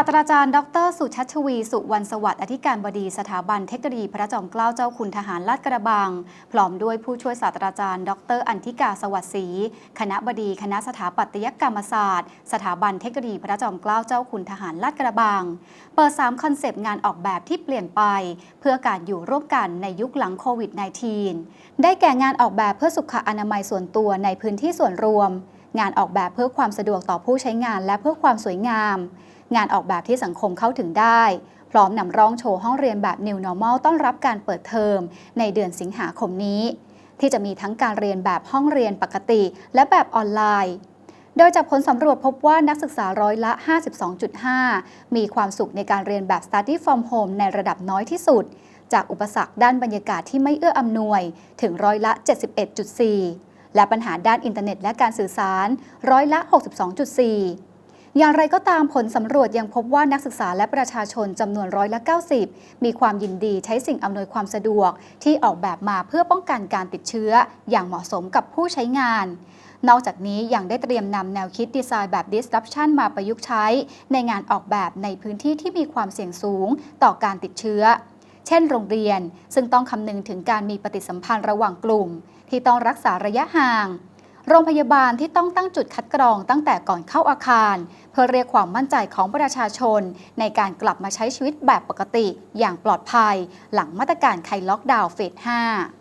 าสตราจารย์ ดร สุชัชวี สุวรรณสวัสดิ์ อธิการบดีสถาบันเทคโนโลยีพระจอมเกล้าเจ้าคุณทหารลาดกระบัง พร้อมด้วยผู้ช่วยศาสตราจารย์ ดร อันธิกาสวัสดิ์ศรี คณะบดีคณะสถาปัตยกรรมศาสตร์ สถาบันเทคโนโลยีพระจอมเกล้าเจ้าคุณทหารลาดกระบัง เปิด 3 คอนเซปต์งานออกแบบที่เปลี่ยนไป เพื่อการอยู่ร่วมกันในยุคหลังโควิด -19 ได้แก่งานออกแบบเพื่อสุขอนามัยส่วนตัวในพื้นที่ส่วนรวม งานออกแบบเพื่อความสะดวกต่อผู้ใช้งานและเพื่อความสวยงาม งานออกแบบที่สังคมเข้าถึงได้ พร้อมนำร่องโชว์ห้องเรียนแบบ New Normal ต้อนรับการเปิดเทอมในเดือนสิงหาคมนี้ ที่จะมีทั้งการเรียนแบบห้องเรียนปกติ และแบบออนไลน์โดยจากผลสำรวจพบว่านักศึกษาร้อยละ 52.5 มีความสุขในการเรียนแบบ Study from Home ในระดับน้อยที่สุด จากอุปสรรคด้านบรรยากาศที่ไม่เอื้ออำนวยถึงร้อยละ 71.4 และปัญหาด้านอินเทอร์เน็ตและการสื่อสารร้อยละ 62.4 อย่างไรก็ตามผลสำรวจยังพบว่านักศึกษาและประชาชนจำนวนร้อยละ90 มีความยินดีใช้สิ่งอำนวยความสะดวก ที่ออกแบบมาเพื่อป้องกันการติดเชื้อ อย่างเหมาะสมกับผู้ใช้งาน นอกจากนี้ยังได้เตรียมนำแนวคิดดีไซน์แบบ disruption มาประยุกต์ใช้ ในงานออกแบบในพื้นที่ที่มีความเสี่ยงสูงต่อการติดเชื้อ เช่น โรงเรียน ซึ่งต้องคำนึงถึงการมีปฏิสัมพันธ์ระหว่างกลุ่ม ที่ต้องรักษาระยะห่าง โรงพยาบาลที่ต้องตั้งจุดคัดกรองตั้งแต่ก่อนเข้าอาคาร เพื่อเรียกความมั่นใจของประชาชน ในการกลับมาใช้ชีวิตแบบปกติอย่างปลอดภัย หลังมาตรการคลายล็อกดาวน์เฟส 5